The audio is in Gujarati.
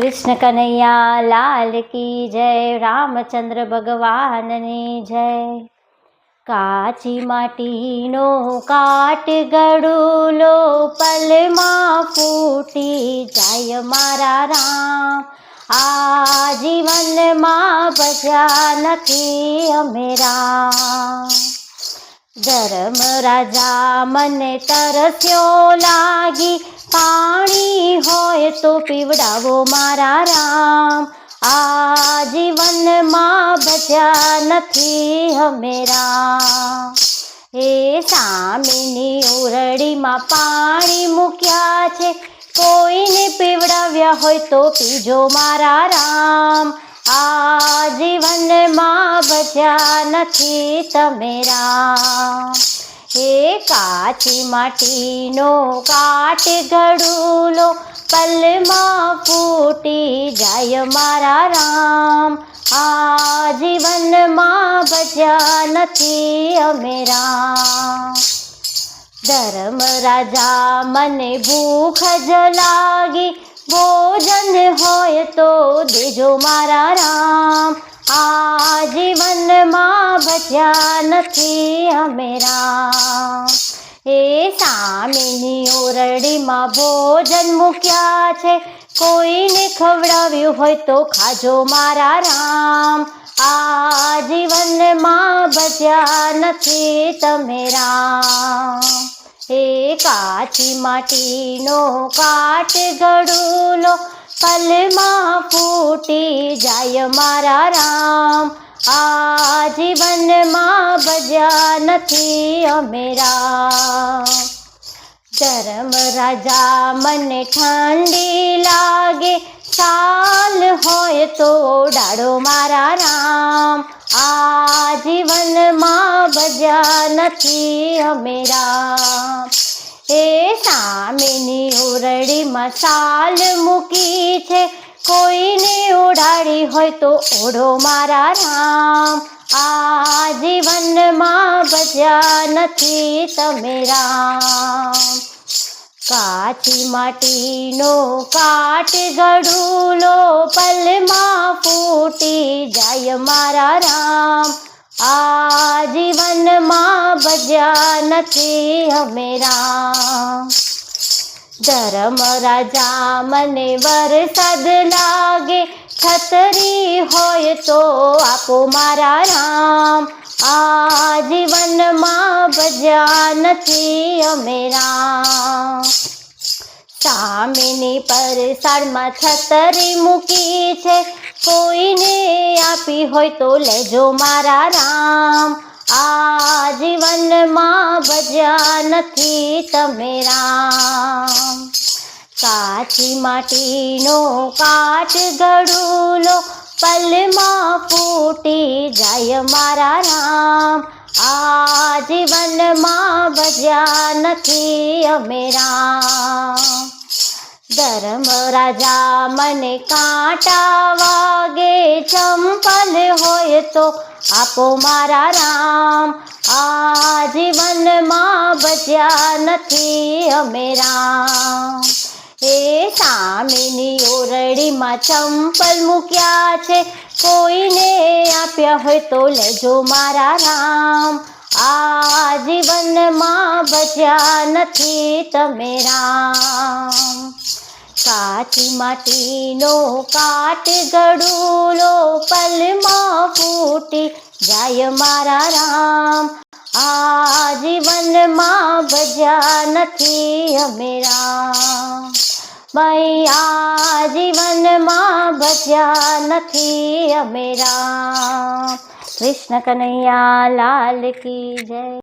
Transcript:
કૃષ્ણ કનૈયા, લાલ કી જય, રામચંદ્ર ભગવાનની જય. કાચી માટીનો કાટ ગડુલો પલમાં ફૂટી જાય મારા રામ. આ જીવનમાં ભજ્યા નથી અમે રામ. ધર્મ રાજા મને તરસ્યો લાગી. પાણી હોય તો પીવડાવો મારા રામ. આ જીવનમાં બચ્યા નથી હમેરા એ સામેની ઓરડીમાં પાણી મૂક્યા છે. કોઈને પીવડાવ્યા હોય તો પીજો મારા રામ. આ જીવનમાં બચ્યા નથી તમે રામ એ કાચી માટીનો કાટ ગડુલો પલમાં ફૂટી જાય મારા રામ આ જીવનમાં બચ્યા નથી અમે રામ ધર્મ રાજા મને ભૂખ જ લાગી. ભોજન હોય તો દેજો મારા રામ. આ જીવનમાં બચ્યા નથી અમે રામ. એ સામેની ઓરડીમાં ભોજન મૂક્યા છે. કોઈને ખવડાવ્યું હોય તો ખાજો મારા રામ. આ જીવનમાં બચ્યા નથી તમે રામ. એ કાચી માટીનો કાટ ગડુલો પલમાં ફૂટી જાય મારા રામ આ જીવનમાં બજ્યા નથી અમે રામ ધર્મ રાજા મને ઠંડી લાગે સાલ હોય તો ડાળો મારા રામ આ જીવનમાં બજ્યા નથી અમે રામ એ સામેની ઓરડીમાં મસાલ મૂકી છે. કોઈને ઓઢાડી હોય તો ઓઢો મારા રામ. આ જીવનમાં બજ્યા નથી તમે રામ. કાચી માટીનો કાટ ગડુલો પલમાં ફૂટી જાય મારા રામ. આ જીવનમાં બજ્યા નથી અમે રામ. ધર્મ રાજા મને વરસાદ લાગે, છતરી હોય તો આપો મારા રામ. આ જીવનમાં બજા નથી અમે રામ. સામેની પરસાળમાં છતરી મૂકી છે, કોઈને આપી હોય તો લેજો મારા રામ. આ જીવનમાં બજ્યા નથી તમે રામ. કાચી માટીનો કાચ ગળુલો પલમાં ફૂટી જાય મારા રામ. આ જીવનમાં બજ્યા નથી અમે રામ. ધર્મ રાજા મને કાંટા વાગે ચંપલ હોય તો આપો મારા રામ. આ જીવનમાં બચ્યા નથી અમે રામ. એ સામેની ઓરડીમાં ચંપલ મૂક્યા છે, કોઈને આપ્યા હોય તો લેજો મારા રામ. આ જીવનમાં બચ્યા નથી તમે રામ. કાચી માટીનો કાટ ગડુલો પલમાં ફૂટી જાય મારા રામ. આ જીવનમાં બજ્યા નથી અમે રામ. આ જીવનમાં બજ્યા નથી અમે રામ. કૃષ્ણ કનૈયા લાલ કી જય.